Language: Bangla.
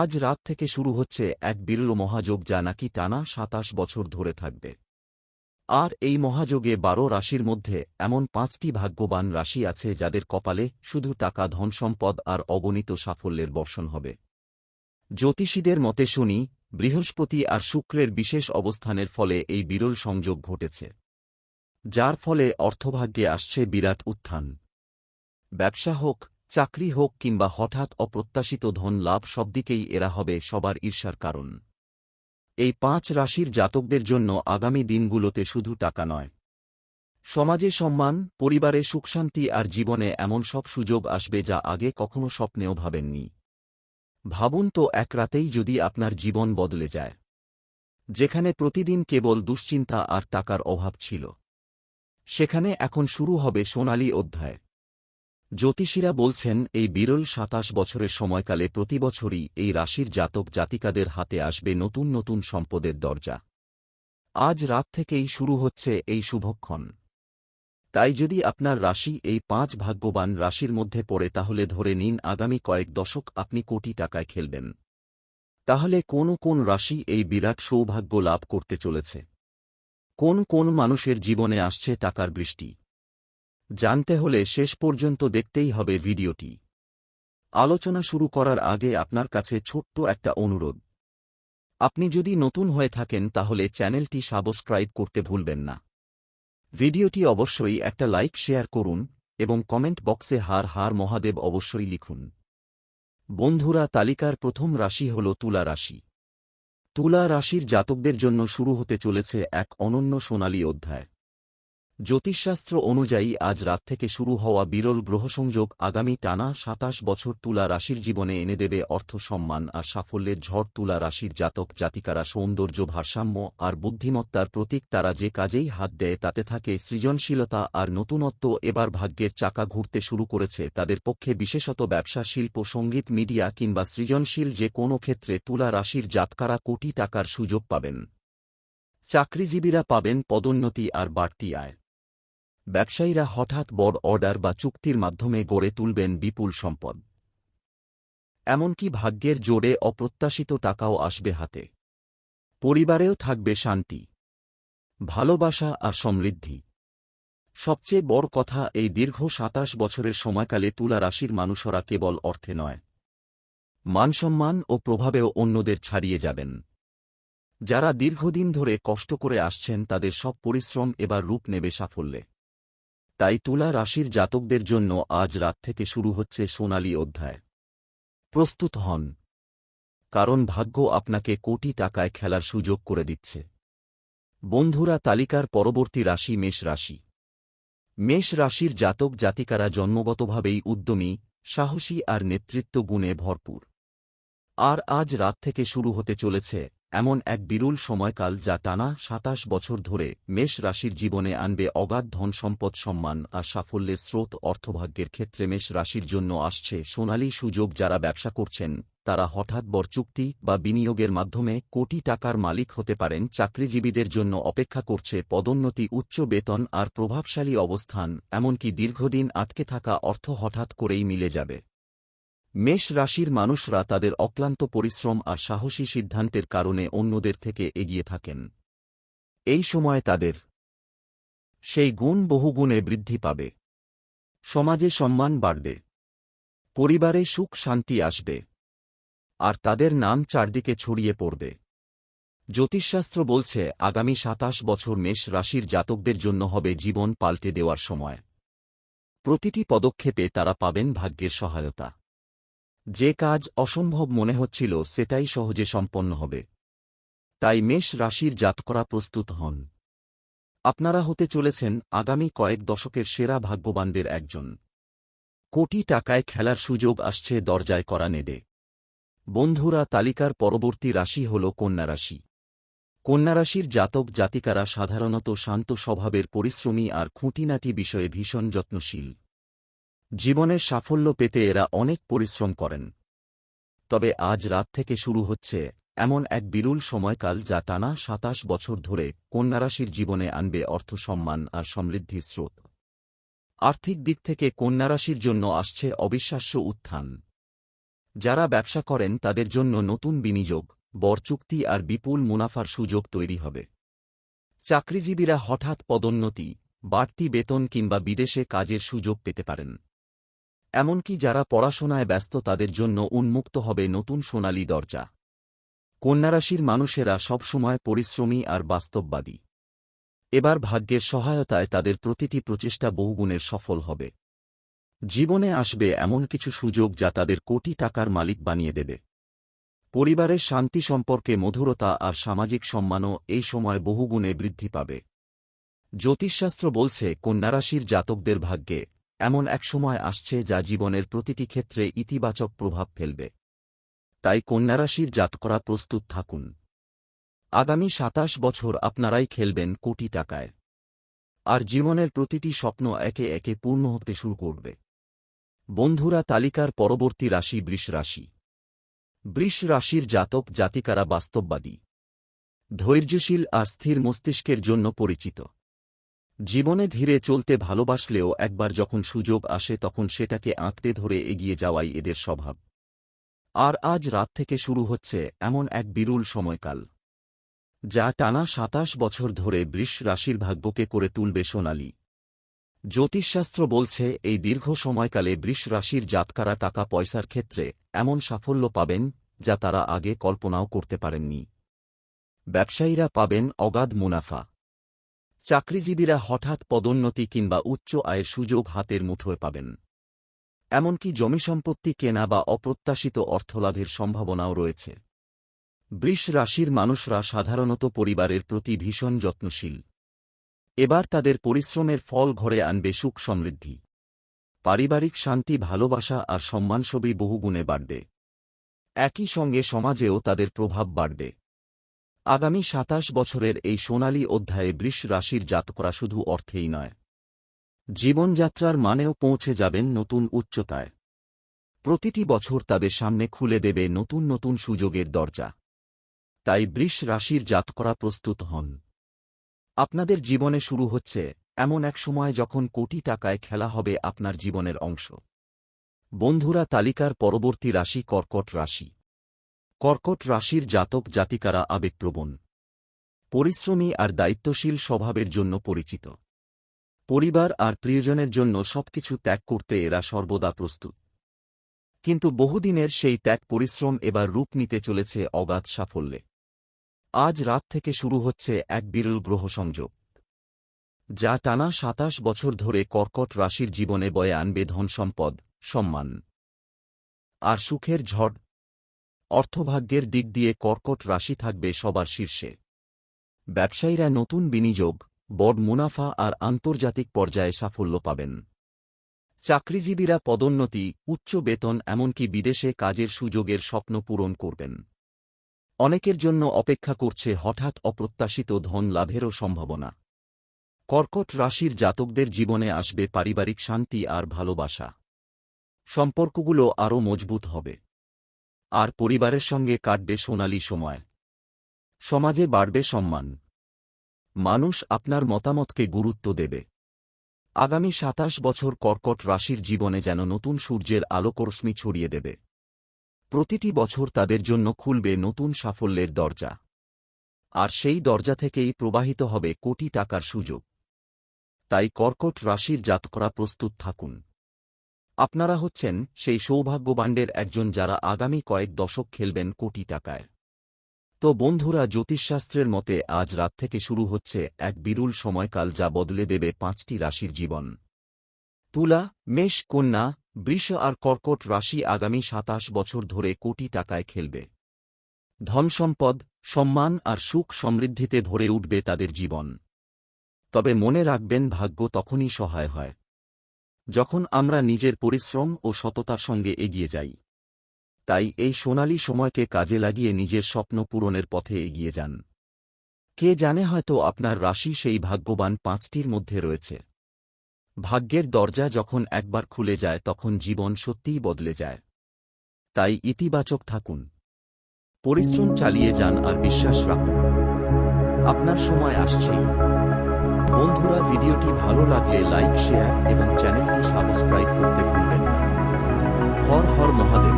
আজ রাত থেকে শুরু হচ্ছে এক বিরল মহাযোগ যা নাকি টানা সাতাশ বছর ধরে থাকবে। আর এই মহাযোগে বারো রাশির মধ্যে এমন পাঁচটি ভাগ্যবান রাশি আছে যাদের কপালে শুধু টাকা, ধনসম্পদ আর অগণিত সাফল্যের বর্ষণ হবে। জ্যোতিষীদের মতে শুনি, বৃহস্পতি আর শুক্রের বিশেষ অবস্থানের ফলে এই বিরল সংযোগ ঘটেছে। যার ফলে অর্থভাগ্যে আসছে বিরাট উত্থান। ব্যবসা হোক চাকরি হোক কিংবা হঠাৎ অপ্রত্যাশিত ধন লাভ সবদিকেই এরা হবে সবার ঈর্ষার কারণ। এই পাঁচ রাশির জাতকদের জন্য আগামী দিনগুলোতে শুধু টাকা নয়। সমাজে সম্মান, পরিবারে সুখশান্তি আর জীবনে এমন সব সুযোগ আসবে যা আগে কখনো স্বপ্নেও ভাবেননি। ভাবুন তো এক রাতেই যদি আপনার জীবন বদলে যায়। যেখানে প্রতিদিন কেবল দুশ্চিন্তা আর টাকার অভাব ছিল। সেখানে এখন শুরু হবে সোনালী অধ্যায়। জ্যোতিষীরা বলছেন, এই বিরল সাতাশ বছরের সময়কালে প্রতি বছরই এই রাশির জাতক জাতিকাদের হাতে আসবে নতুন নতুন সম্পদের দরজা। আজ রাত থেকেই শুরু হচ্ছে এই শুভক্ষণ। তাই যদি আপনার রাশি এই পাঁচ ভাগ্যবান রাশির মধ্যে পড়ে তাহলে ধরে নিন, আগামী কয়েক দশক আপনি কোটি টাকায় খেলবেন। তাহলে কোন কোন রাশি এই বিরাট সৌভাগ্য লাভ করতে চলেছে? কোন কোন মানুষের জীবনে আসছে টাকার বৃষ্টি? জানতে হলে শেষ পর্যন্ত দেখতেই হবে ভিডিওটি। আলোচনা শুরু করার আগে আপনার কাছে ছোট্ট একটা অনুরোধ। আপনি যদি নতুন হয়ে থাকেন তাহলে চ্যানেলটি সাবস্ক্রাইব করতে ভুলবেন না। ভিডিওটি অবশ্যই একটা লাইক শেয়ার করুন এবং কমেন্ট বক্সে হার হার মহাদেব অবশ্যই লিখুন। বন্ধুরা, তালিকার প্রথম রাশি হল তুলা রাশি। তুলা রাশির জাতকদের জন্য শুরু হতে চলেছে এক অনন্য সোনালী অধ্যায়। জ্যোতিষশাস্ত্র অনুযায়ী আজ রাত থেকে শুরু হওয়া বিরল গ্রহসংযোগ আগামী টানা সাতাশ বছর তুলা রাশির জীবনে এনে দেবে অর্থ সম্মান আর সাফল্যের ঝড় তুলা রাশির জাতক জাতিকারা সৌন্দর্য ভারসাম্য আর বুদ্ধিমত্তার প্রতীক তারা যে কাজেই হাত দেয় তাতে থাকে সৃজনশীলতা আর নতুনত্ব। এবার ভাগ্যের চাকা ঘুরতে শুরু করেছে তাদের পক্ষে বিশেষত ব্যবসা, শিল্প, সংগীত, মিডিয়া কিংবা সৃজনশীল যে কোনো ক্ষেত্রে তুলা রাশির জাতকারা কোটি টাকার সুযোগ পাবেন। চাকরিজীবীরা পাবেন পদোন্নতি আর বাড়তি আয়। ব্যবসায়ীরা হঠাৎ বড় অর্ডার বা চুক্তির মাধ্যমে গড়ে তুলবেন বিপুল সম্পদ। এমনকি ভাগ্যের জোরে অপ্রত্যাশিত টাকাও আসবে হাতে। পরিবারেও থাকবে শান্তি, ভালোবাসা আর সমৃদ্ধি। সবচেয়ে বড় কথা, এই দীর্ঘ সাতাশ বছরের সময়কালে তুলা রাশির মানুষরা কেবল অর্থে নয়। মানসম্মান ও প্রভাবেও অন্যদের ছাড়িয়ে যাবেন। যারা দীর্ঘদিন ধরে কষ্ট করে আসছেন, তাদের সব পরিশ্রম এবার রূপ নেবে সাফল্যে। তাই তুলা রাশির জাতকদের জন্য আজ রাত থেকে শুরু হচ্ছে সোনালী অধ্যায়। প্রস্তুত হন। কারণ ভাগ্য আপনাকে কোটি টাকায় খেলার সুযোগ করে দিচ্ছে। বন্ধুরা, তালিকার পরবর্তী রাশি মেষ রাশি। মেষ রাশির জাতক জাতিকারা জন্মগতভাবেই উদ্যমী, সাহসী আর নেতৃত্ব গুণে ভরপুর। আর আজ রাত থেকে শুরু হতে চলেছে এমন এক বিরল সময়কাল যা টানা সাতাশ বছর ধরে মেষ রাশির জীবনে আনবে অগাধ ধন সম্পদ, সম্মান আর সাফল্যের স্রোত অর্থভাগ্যের ক্ষেত্রে মেষ রাশির জন্য আসছে সোনালী সুযোগ যারা ব্যবসা করছেন। তারা হঠাৎ বর চুক্তি বা বিনিয়োগের মাধ্যমে কোটি টাকার মালিক হতে পারেন। চাকরিজীবীদের জন্য অপেক্ষা করছে পদোন্নতি, উচ্চ বেতন আর প্রভাবশালী অবস্থান, এমনকি দীর্ঘদিন আটকে থাকা অর্থ হঠাৎ করেই মিলে যাবে। মেষ রাশির মানুষরা তাদের অক্লান্ত পরিশ্রম আর সাহসী সিদ্ধান্তের কারণে অন্যদের থেকে এগিয়ে থাকেন। এই সময় তাদের সেই গুণ বহুগুণে বৃদ্ধি পাবে। সমাজে সম্মান বাড়বে। পরিবারে সুখ শান্তি আসবে। আর তাদের নাম চারদিকে ছড়িয়ে পড়বে। জ্যোতিষশাস্ত্র বলছে, আগামী সাতাশ বছর মেষ রাশির জাতকদের জন্য হবে জীবন পাল্টে দেওয়ার সময়। প্রতিটি পদক্ষেপে তারা পাবেন ভাগ্যের সহায়তা। যে কাজ অসম্ভব মনে হচ্ছিল সেটাই সহজে সম্পন্ন হবে। তাই মেষ রাশির জাতকরা প্রস্তুত হন। আপনারা হতে চলেছেন আগামী কয়েক দশকের সেরা ভাগ্যবানদের একজন। কোটি টাকায় খেলার সুযোগ আসছে দরজায় করা নেদে। বন্ধুরা, তালিকার পরবর্তী রাশি হল কন্যারাশি কন্যারাশির জাতক জাতিকারা সাধারণত শান্ত স্বভাবের পরিশ্রমী আর খুঁটিনাটি বিষয়ে ভীষণ যত্নশীল। জীবনের সাফল্য পেতে এরা অনেক পরিশ্রম করেন। তবে আজ রাত থেকে শুরু হচ্ছে এমন এক বিরুল সময়কাল যা টানা সাতাশ বছর ধরে কন্যারাশির জীবনে আনবে অর্থ সম্মান আর সমৃদ্ধির স্রোত। আর্থিক দিক থেকে কন্যারাশির জন্য আসছে অবিশ্বাস্য উত্থান। যারা ব্যবসা করেন তাদের জন্য নতুন বিনিয়োগ বর চুক্তি আর বিপুল মুনাফার সুযোগ তৈরি হবে। চাকরিজীবীরা হঠাৎ পদোন্নতি, বাড়তি বেতন কিংবা বিদেশে কাজের সুযোগ পেতে পারেন। এমনকি যারা পড়াশোনায় ব্যস্ত তাদের জন্য উন্মুক্ত হবে নতুন সোনালী দরজা। কন্যারাশির মানুষেরা সবসময় পরিশ্রমী আর বাস্তববাদী। এবার ভাগ্যের সহায়তায় তাদের প্রতিটি প্রচেষ্টা বহুগুণের সফল হবে। জীবনে আসবে এমন কিছু সুযোগ যা তাদের কোটি টাকার মালিক বানিয়ে দেবে। পরিবারের শান্তি সম্পর্কে মধুরতা আর সামাজিক সম্মানও এই সময় বহুগুণে বৃদ্ধি পাবে। জ্যোতিষশাস্ত্র বলছে, কন্যারাশির জাতকদের ভাগ্যে এমন এক সময় আসছে যা জীবনের প্রতিটি ক্ষেত্রে ইতিবাচক প্রভাব ফেলবে। তাই কন্যারাশির জাতকরা প্রস্তুত থাকুন। আগামী সাতাশ বছর আপনারাই খেলবেন কোটি টাকায়। আর জীবনের প্রতিটি স্বপ্ন একে একে পূর্ণ হতে শুরু করবে। বন্ধুরা, তালিকার পরবর্তী রাশি বৃষ রাশি। বৃষ রাশির জাতক জাতিকারা বাস্তববাদী, ধৈর্যশীল আর স্থির মস্তিষ্কের জন্য পরিচিত। জীবনে ধীরে চলতে ভালোবাসলেও একবার যখন সুযোগ আসে তখন সেটাকে আঁকড়ে ধরে এগিয়ে যাওয়াই এদের স্বভাব। আর আজ রাত থেকে শুরু হচ্ছে এমন এক বিরুল সময়কাল। যা টানা সাতাশ বছর ধরে বৃষ রাশির ভাগ্যকে করে তুলবে সোনালি। জ্যোতিষশাস্ত্র বলছে, এই দীর্ঘ সময়কালে বৃষ রাশির জাতকারা টাকা পয়সার ক্ষেত্রে এমন সাফল্য পাবেন যা তারা আগে কল্পনাও করতে পারেননি। ব্যবসায়ীরা পাবেন অগাধ মুনাফা। চাকরিজীবীরা হঠাৎ পদোন্নতি কিংবা উচ্চ আয়ের সুযোগ হাতের মুঠোয় পাবেন। এমনকি জমিসম্পত্তি কেনা বা অপ্রত্যাশিত অর্থলাভের সম্ভাবনাও রয়েছে। বৃষ রাশির মানুষরা সাধারণত পরিবারের প্রতি ভীষণ যত্নশীল। এবার তাদের পরিশ্রমের ফল ঘরে আনবে সুখ সমৃদ্ধি। পারিবারিক শান্তি, ভালোবাসা আর সম্মানসবই বহুগুণে বাড়বে। একই সঙ্গে সমাজেও তাদের প্রভাব বাড়বে। আগামী সাতাশ বছরের এই সোনালী অধ্যায়ে বৃষ রাশির জাতকরা শুধু অর্থেই নয়। জীবনযাত্রার মানেও পৌঁছে যাবেন নতুন উচ্চতায়। প্রতিটি বছর তাদের সামনে খুলে দেবে নতুন নতুন সুযোগের দরজা। তাই বৃষ রাশির জাতকরা প্রস্তুত হন। আপনাদের জীবনে শুরু হচ্ছে এমন এক সময় যখন কোটি টাকায় খেলা হবে আপনার জীবনের অংশ। বন্ধুরা তালিকার পরবর্তী রাশি কর্কট রাশি। কর্কট রাশির জাতক জাতিকারা আবেগপ্রবণ। পরিশ্রমী আর দায়িত্বশীল স্বভাবের জন্য পরিচিত। পরিবার আর প্রিয়জনের জন্য সবকিছু ত্যাগ করতে এরা সর্বদা প্রস্তুত। কিন্তু বহুদিনের সেই ত্যাগ পরিশ্রম এবার রূপ নিতে চলেছে অগাধ সাফল্যে। আজ রাত থেকে শুরু হচ্ছে এক বিরল গ্রহ সংযোগ। যা টানা সাতাশ বছর ধরে কর্কট রাশির জীবনে বয়ে আনবে ধনসম্পদ, সম্মান। আর সুখের ঝড় অর্থভাগ্যের দিক দিয়ে কর্কট রাশি থাকবে সবার শীর্ষে। ব্যবসায়ীরা নতুন বিনিয়োগ, বড় মুনাফা আর আন্তর্জাতিক পর্যায়ে সাফল্য পাবেন। চাকরিজীবীরা পদোন্নতি, উচ্চ বেতন এমনকি বিদেশে কাজের সুযোগের স্বপ্ন পূরণ করবেন। অনেকের জন্য অপেক্ষা করছে হঠাৎ অপ্রত্যাশিত ধন লাভেরও সম্ভাবনা। কর্কট রাশির জাতকদের জীবনে আসবে পারিবারিক শান্তি আর ভালোবাসা। সম্পর্কগুলো আরও মজবুত হবে। আর পরিবারের সঙ্গে কাটবে সোনালি সময়। সমাজে বাড়বে সম্মান। মানুষ আপনার মতামতকে গুরুত্ব দেবে। আগামী সাতাশ বছর কর্কট রাশির জীবনে যেন নতুন সূর্যের আলোকরশ্মি ছড়িয়ে দেবে। প্রতিটি বছর তাদের জন্য খুলবে নতুন সাফল্যের দরজা। আর সেই দরজা থেকেই প্রবাহিত হবে কোটি টাকার সুযোগ। তাই কর্কট রাশির জাতকরা প্রস্তুত থাকুন। আপনারা হচ্ছেন সেই সৌভাগ্যবান্ডের একজন যারা আগামী কয়েক দশক খেলবেন কোটি টাকায়। তো বন্ধুরা, জ্যোতিষশাস্ত্রের মতে আজ রাত থেকে শুরু হচ্ছে এক বিরুল সময়কাল যা বদলে দেবে পাঁচটি রাশির জীবন। তুলা, মেষ, কন্যা, বৃষ আর কর্কট রাশি আগামী সাতাশ বছর ধরে কোটি টাকায় খেলবে। ধনসম্পদ সম্মান আর সুখ সমৃদ্ধিতে ভরে উঠবে তাদের জীবন। তবে মনে রাখবেন, ভাগ্য তখনই সহায় হয়। যখন আমরা নিজের পরিশ্রম ও সততার সঙ্গে এগিয়ে যাই। তাই এই সোনালী সময়কে কাজে লাগিয়ে নিজের স্বপ্ন পূরণের পথে এগিয়ে যান। কে জানে হয়তো আপনার রাশি সেই ভাগ্যবান পাঁচটির মধ্যে রয়েছে। ভাগ্যের দরজা যখন একবার খুলে যায় তখন জীবন সত্যিই বদলে যায়। তাই ইতিবাচক থাকুন। পরিশ্রম চালিয়ে যান আর বিশ্বাস রাখুন। আপনার সময় আসছেই। বন্ধুরা, ভিডিওটি ভালো লাগলে লাইক, শেয়ার এবং চ্যানেলটি সাবস্ক্রাইব করতে ভুলবেন না। হর হর মহাদেব।